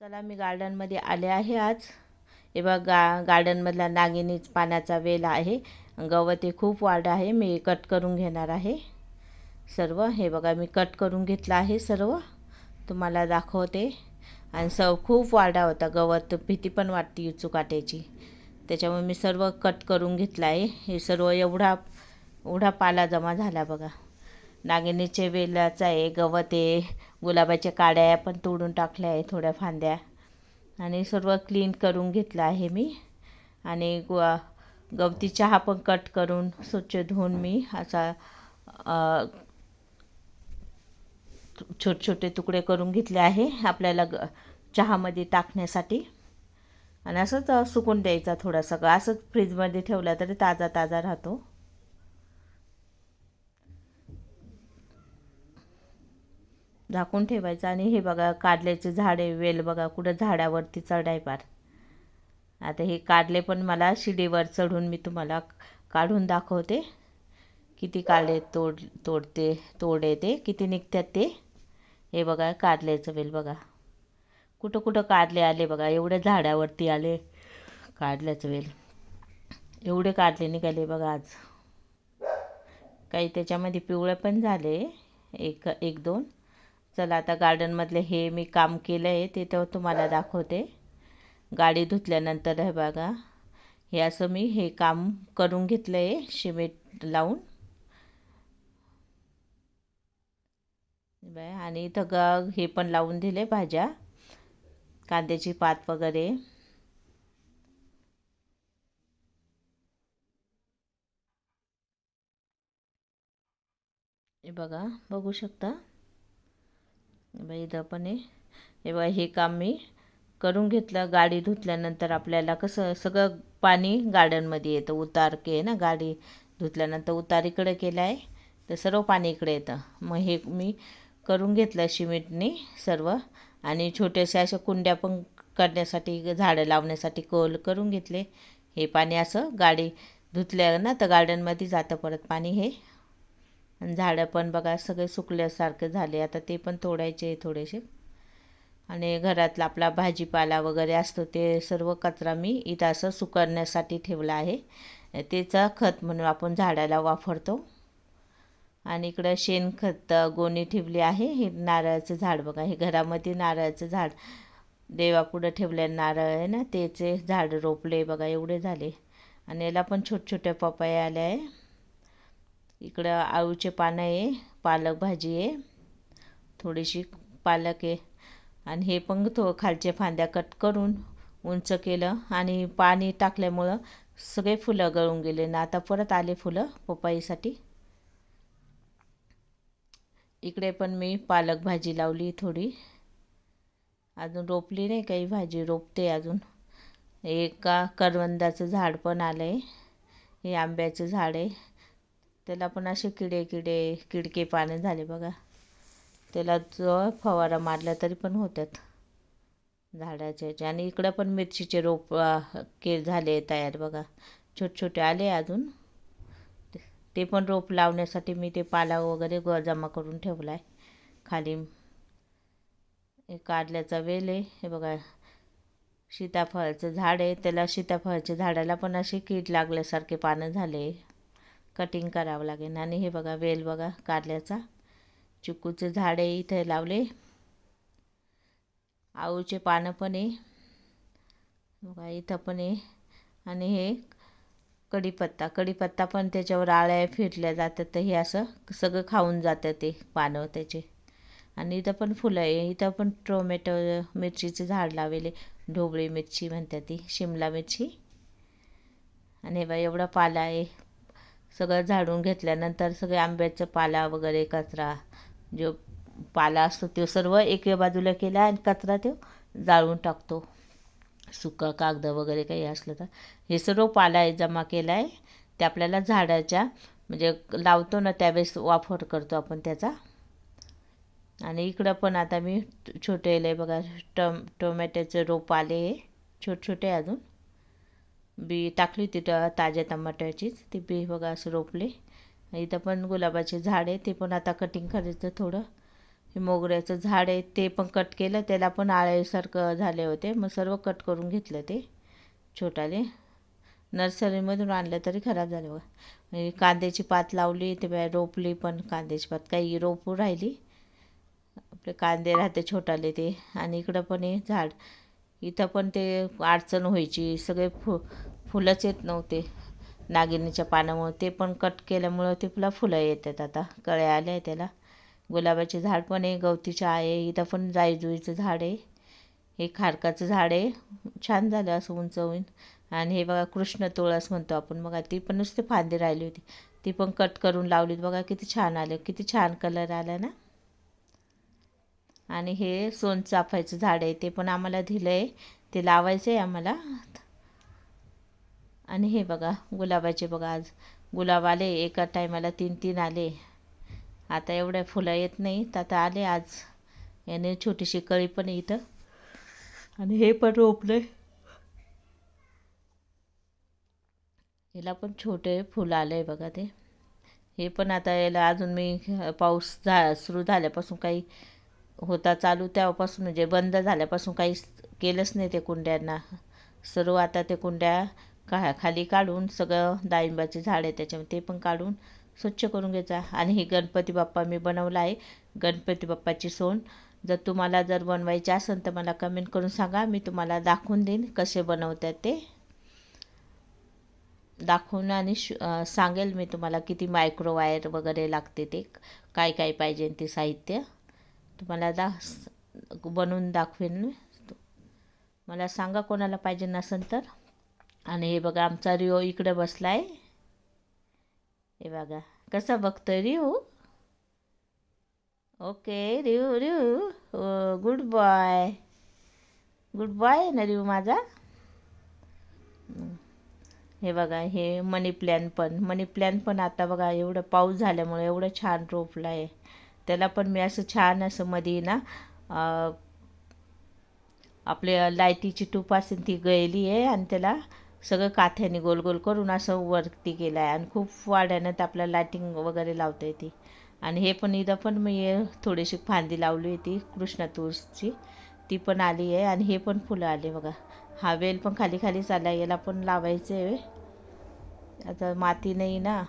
चला मी गार्डनमध्ये आले आहे आज. हे बघा गा गार्डनमधला नागिनीच पाण्याचा वेल आहे. गवत हे खूप वाढ आहे. मी कट करून घेणार आहे. सर्व हे बघा मी कट करून घेतलं आहे सर्व. तुम्हाला दाखवते. आणि स खूप वाढा होता गवत. भीती पण वाटते चुकाट्याची त्याच्यामुळे मी सर्व कट करून घेतलं आहे. हे सर्व एवढा एवढा पाला जमा झाला बघा. नागिनीचे वेलाचं आहे गवत आहे गुलाबाच्या काड्या पण तोडून टाकल्या आहे थोड्या फांद्या. आणि सर्व क्लीन करून घेतलं आहे मी. आणि गु गवती चहा पण कट करून स्वच्छ धुवून मी असा छोटे छोटे तुकडे करून घेतले आहे आपल्याला ग चहामध्ये टाकण्यासाठी. आणि असंच सुकून द्यायचा थोडासा असंच फ्रीजमध्ये ठेवला तरी ताजा ताजा राहतो. झाकून ठेवायचं आणि हे बघा कारल्याचे झाडे वेल बघा कुठं झाडावरती चढाय पार. आता हे कारले पण मला शिडीवर चढून मी तुम्हाला काढून दाखवते. किती काढले तोड तोडते तोडे ते किती निघतात ते. हे बघा कारल्याचं वेल बघा. कुठं कुठं कारले आले बघा एवढ्या झाडावरती आले कारल्याचं वेल. एवढे कारले निघाले बघा आज. काही त्याच्यामध्ये पिवळे पण झाले. एक एक दोन. चला आता गार्डनमधले हे मी काम केलं आहे ते तर तुम्हाला दाखवते. गाडी धुतल्यानंतर हे बघा हे असं मी हे काम करून घेतलं आहे शिमेट लावून. बाय आणि इथं ग हे पण लावून दिले भाज्या कांद्याची पात वगैरे. हे बघा बघू शकता? बाई इथं पण आहे. हे बघा हे काम मी करून घेतलं. गाडी धुतल्यानंतर आपल्याला कसं सगळं पाणी गार्डनमध्ये येतं. उतार के ना गाडी धुतल्यानंतर उतार इकडे केलं आहे तर सर्व पाणी इकडे येतं. मग हे मी करून घेतलं शिमेटने सर्व. आणि छोट्याशा अशा कुंड्या पण करण्यासाठी झाडं लावण्यासाठी कोल करून घेतले. हे पाणी असं गाडी धुतल्या ना तर गार्डनमध्ये जातं परत पाणी हे. झाडं पण बघा सगळे सुकल्यासारखे झाले. आता ते पण तोडायचे थोडेसे. आणि घरातला आपला भाजीपाला वगैरे असतो ते सर्व कचरा मी इथं असं सुकवण्यासाठी ठेवला आहे. त्याचा खत म्हणून आपण झाडाला वापरतो. आणि इकडं शेणखत गोणी ठेवली आहे. हे नारळाचं झाड बघा हे घरामध्ये नारळाचं झाड. देवापुढं ठेवले नारळ आहे ना त्याचे झाड रोपले बघा एवढे झाले. आणि याला पण छोट छोट्या पपाया आल्या आहे. इकडं आळूचे पानं आहे पालक भाजी आहे थोडीशी पालक आहे. आणि हे पण थो खालच्या फांद्या कट करून उंच केलं आणि पाणी टाकल्यामुळं सगळे फुलं गळून गेले. ना आता परत आले फुलं पपाईसाठी. इकडे पण मी पालक भाजी लावली थोडी. अजून रोपली नाही काही भाजी रोपते अजून. एका करवंदाचं झाड पण आलं आहे हे आंब्याचं झाड आहे. त्याला पण असे किडे किडे किडके पाने झाले बघा. त्याला जो फवारा मारला तरी पण होतात झाडाचे. आणि इकडं पण मिरचीचे रोप के झाले तयार बघा. छोटे छोटे आले अजून. ते पण रोप लावण्यासाठी मी ते पाला वगैरे ग जमा करून ठेवला आहे खाली काढल्याचा कारल्याचा वेल आहे. हे बघा सीताफळाचं झाड आहे. त्याला सीताफळाच्या झाडाला पण असे कीड लागल्यासारखे पानं झाले. कटिंग करावं लागेल. आणि हे बघा वेल बघा कारल्याचा. चिकूचं झाड आहे इथे लावले. आऊचे पानं पण आहे. बघा इथं पण आहे. आणि हे कढीपत्ता कढीपत्ता पण त्याच्यावर आळ्या फिरल्या जातात. तर हे असं सगळं खाऊन जातं ते पानं त्याचे. आणि इथं पण फुलं आहे. इथं पण टोमॅटो मिरचीचं झाड लावलेले. ढोबळी मिरची म्हणतात ती शिमला मिरची. आणि बा एवढा पाला आहे. सगळं झाडून घेतल्यानंतर सगळे आंब्याचं पाला वगैरे कचरा जो पाला असतो तो सर्व एके बाजूला केला आणि कचरा तो जाळून टाकतो. सुका कागद वगैरे काही असलं तर. हे सर्व पाला आहे जमा केला आहे ते आपल्याला झाडाच्या म्हणजे लावतो ना त्यावेळेस वापर करतो आपण त्याचा. आणि इकडं पण आता मी छोटे बघा टम टोमॅटोचे रोप आले छोटे छोटे अजून. बी टाकली होती ताज्या टमाट्याचीच. ती बी बघा असं रोपले. इथं पण गुलाबाचे झाड आहे ते पण आता कटिंग करायचं थोडं. हे मोगऱ्याचं झाड आहे ते पण कट केलं. त्याला पण आळ्यासारखं झाले होते. मग सर्व कट करून घेतलं ते छोटाले. नर्सरीमधून आणलं तरी खराब झालं बघा. कांद्याची पात लावली ते बाय रोपली पण कांद्याची पात. काही रोपू राहिली. आपले कांदे राहते छोटाले ते. आणि इकडं पण हे झाड. इथं पण ते अडचण व्हायची. सगळे फु फुलंच येत नव्हते नागिनीच्या पानामुळं. ते पण कट केल्यामुळं ते फुला फुलं येतात आता. कळ्या आल्या आहे त्याला. गुलाबाचे झाड पण आहे गवतीचं आहे. इथं पण जाईजुईचं झाड आहे. हे खारकाचं झाड आहे. छान झालं असं उंच होईन आणि हे बघा कृष्ण तुळस म्हणतो आपण. बघा ती पण नुसते फांदी राहिली होती. ती पण कट करून लावलीत. बघा किती छान आलं. किती छान कलर आला ना? आणि हे सोनचाफायचं झाड आहे ते पण आम्हाला दिलं आहे ते लावायचं आहे आम्हाला. आणि हे बघा गुलाबाचे बघा आज. गुलाब आले एका टायमाला तीन तीन आले. आता एवढ्या फुलं येत नाही तर आता आले आज. याने छोटीशी कळी पण आहे इथं. आणि हे पण रोपले याला पण छोटे फुलं आलं आहे बघा ते. हे पण आता याला अजून मी पाऊस झा सुरू झाल्यापासून काही होता चालू त्यापासून म्हणजे बंद झाल्यापासून काही केलंच नाही ते कुंड्यांना. सर्व आता ते कुंड्या का खाली काढून सगळं डाळिंबाचे झाड आहे त्याच्यामध्ये ते पण काढून स्वच्छ करून घ्यायचा. आणि हे गणपती बाप्पा मी बनवला आहे गणपती बाप्पाची सोन. जर तुम्हाला जर बनवायचे असेल तर मला कमेंट करून सांगा मी तुम्हाला दाखवून देईन कसे बनवतात ते. दाखवून आणि श सांगेल मी तुम्हाला किती मायक्रोवायर वगैरे लागते ते काय काय पाहिजे ते साहित्य. तुम्हाला दा बनवून दाखवेन मी. मला सांगा कोणाला पाहिजे नसेल तर. आणि हे बघा आमचा रिओ इकडे बसला आहे हे बघा कसा बघतोय रिओ? Okay Rio Rio. हो, गुड बॉय. गुड बॉय आहे ना रिओ माझा? हे बघा हे मनी प्लॅन पण. मनी प्लॅन पण आता बघा एवढं पाऊस झाल्यामुळे एवढं छान रोपलं आहे त्याला पण मी असं छान असं मध्ये ना आपल्या लायटीची टूप असेल ती गळली आहे आणि त्याला सगळं काथ्याने गोल गोल करून असं वरती केलं आहे आणि खूप वाड्यानं तर आपल्याला लायटिंग वगैरे लावता येते. आणि हे पण इथं पण मी थोडीशी फांदी लावली होती कृष्णा तुळसची. ती पण आली आहे आणि हे पण फुलं आले बघा. हा वेल पण खाली खाली चालला याला पण लावायचं आहे आता माती नाही ना.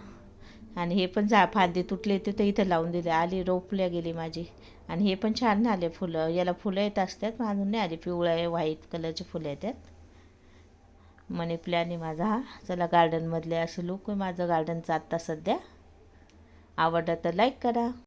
आणि हे पण जा फांदे तुटले ते तर इथं लावून दिले. आली रोपल्या गेली माझी. आणि हे पण छान आले फुलं. याला फुलं येत असतात पण अजून नाही आली. पिवळ्या व्हाईट कलरचे फुलं येतात. मनी प्लॅन आहे माझा हा. चला गार्डनमधले असं लुक आहे. माझं गार्डनचं आत्ता सध्या. आवडलं तर लाईक करा.